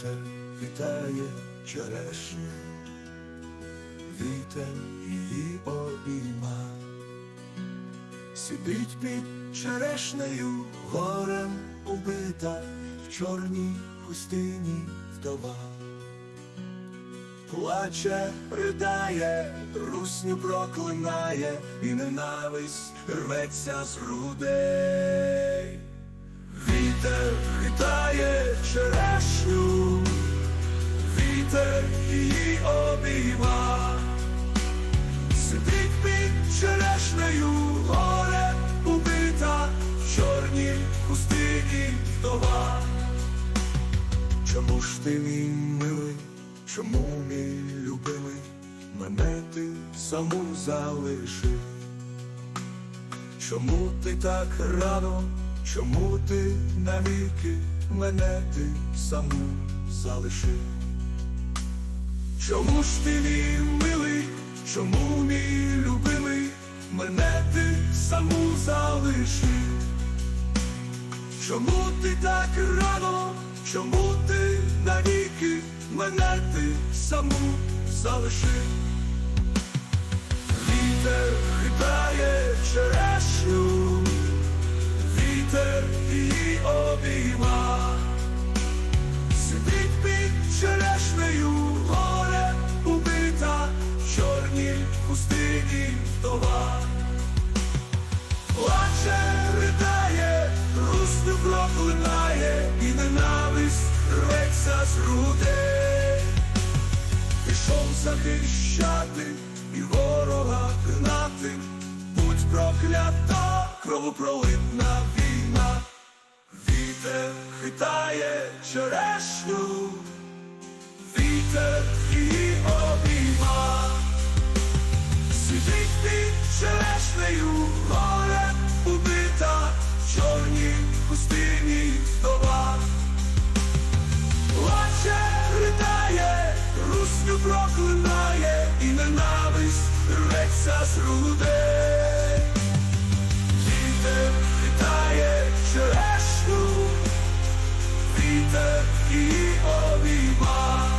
Вітер вітає черешню, вітер її обійма, сидить під черешнею горем убита в чорній хустині вдова. Плаче, ридає, русню проклинає, і ненависть рветься з грудей. Вітер хитає черешню, вітер її обійма, сидить під черешнею, горе убита, в чорній хустині вдова. Чому ж ти мій милий, чому мій любимий, мене ти саму залишив? Чому ти так рано, чому ти навіки мене ти саму залишив? Чому ж ти мій милий, чому мій любимий, мене ти саму залишив? Чому ти так рано, чому ти навіки мене ти саму залишив? Чорній пустині вдова. Плаче, ридає, русню проклинає, і ненависть рветься з грудей. Пішов захищати і ворога гнати, будь проклята, кровопролитна війна, вітер хитає черешню, черешнею, горе убита, в чорній пустині вдова. Плаче, ридає, русню проклинає, і ненависть рветься з грудей. Вітер хитає черешню, вітер її обійма.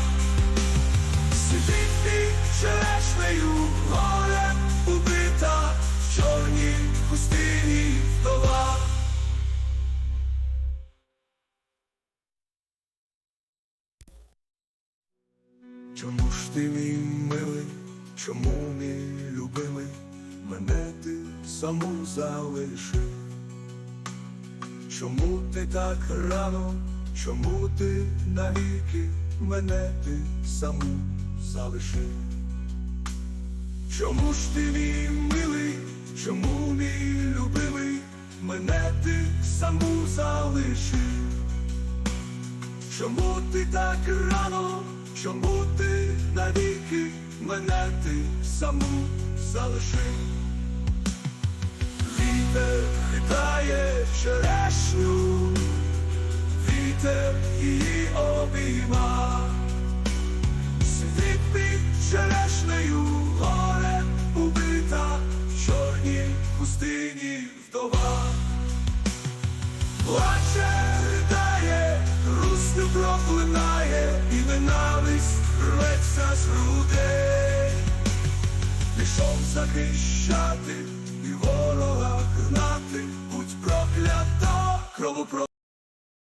Мій милий, чому мій любимий, мене ти саму залишив? Чому ти так рано, чому ти навіки? Мене ти саму залишив? Чому ж ти мій милий, чому мій любимий, мене ти саму залишив? Чому ти так рано, чому ти навіки мене ти саму залишив? Вітер хитає черешню, вітер її обійма, сидить під черешнею, горе убита, в чорній пустині вдова. Плаче, ридає, русню проклинає, і ненависть рветься з грудей. Пішов захищати і ворога гнати, будь проклята, кровопро.